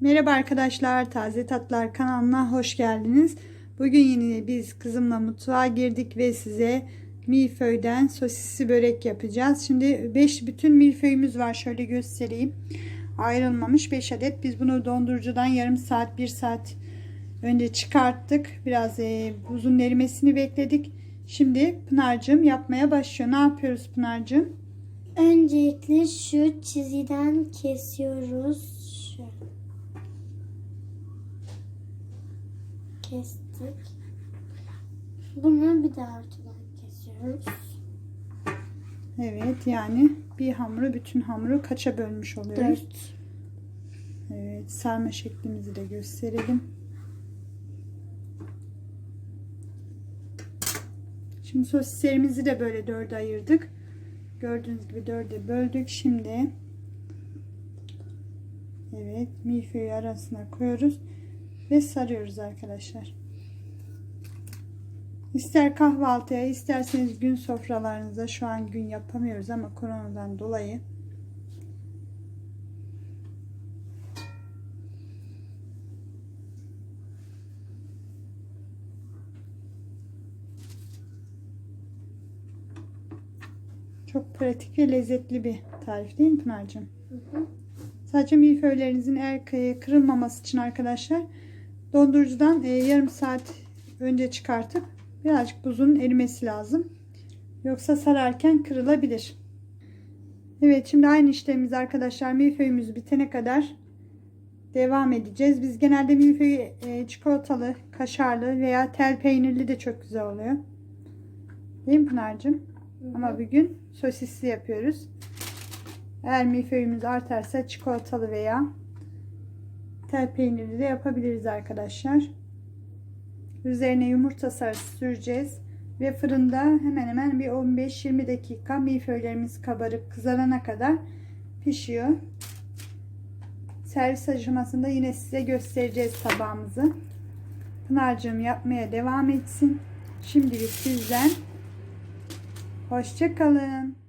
Merhaba arkadaşlar, Taze Tatlar kanalına hoş geldiniz. Bugün yine biz kızımla mutfağa girdik ve size milföyden sosisli börek yapacağız. Şimdi 5 bütün milföyümüz var. Şöyle göstereyim. Ayrılmamış 5 adet. Biz bunu dondurucudan yarım saat 1 saat önce çıkarttık. Biraz e, buzun erimesini bekledik. Şimdi Pınar'cığım yapmaya başlıyor. Ne yapıyoruz Pınar'cığım? Öncelikle şu çizgiden kesiyoruz. Şöyle. Kestik. Bunu bir daha ortadan kesiyoruz. Evet yani bir hamuru bütün hamuru kaça bölmüş oluyoruz? Dört. Evet sarma şeklimizi de gösterelim. Şimdi sosislerimizi de böyle dörde ayırdık. Gördüğünüz gibi dörde böldük. Şimdi evet milföyü arasına koyuyoruz ve sarıyoruz arkadaşlar. İster kahvaltıya isterseniz gün sofralarınıza şu an gün yapamıyoruz ama koronadan dolayı Çok pratik ve lezzetli bir tarif değil mi Pınar'cığım? Hı hı. Sadece milföylerinizin kı- kırılmaması için arkadaşlar dondurucudan e, yarım saat önce çıkartıp birazcık buzun erimesi lazım. Yoksa sararken kırılabilir. Evet şimdi aynı işlemimizi arkadaşlar milföyümüz bitene kadar devam edeceğiz. Biz genelde milföyü e, çikolatalı, kaşarlı veya tel peynirli de çok güzel oluyor. Değil mi Pınar'cığım? Ama bugün sosisli yapıyoruz. Eğer milföyümüz artarsa çikolatalı veya tel peynirli de yapabiliriz arkadaşlar. Üzerine yumurta sarısı süreceğiz. Ve fırında hemen hemen bir 15-20 dakika milföylerimiz kabarıp kızarana kadar pişiyor. Servis aşamasında yine size göstereceğiz tabağımızı. Pınar'cığım yapmaya devam etsin. Şimdilik sizden Hoşçakalın.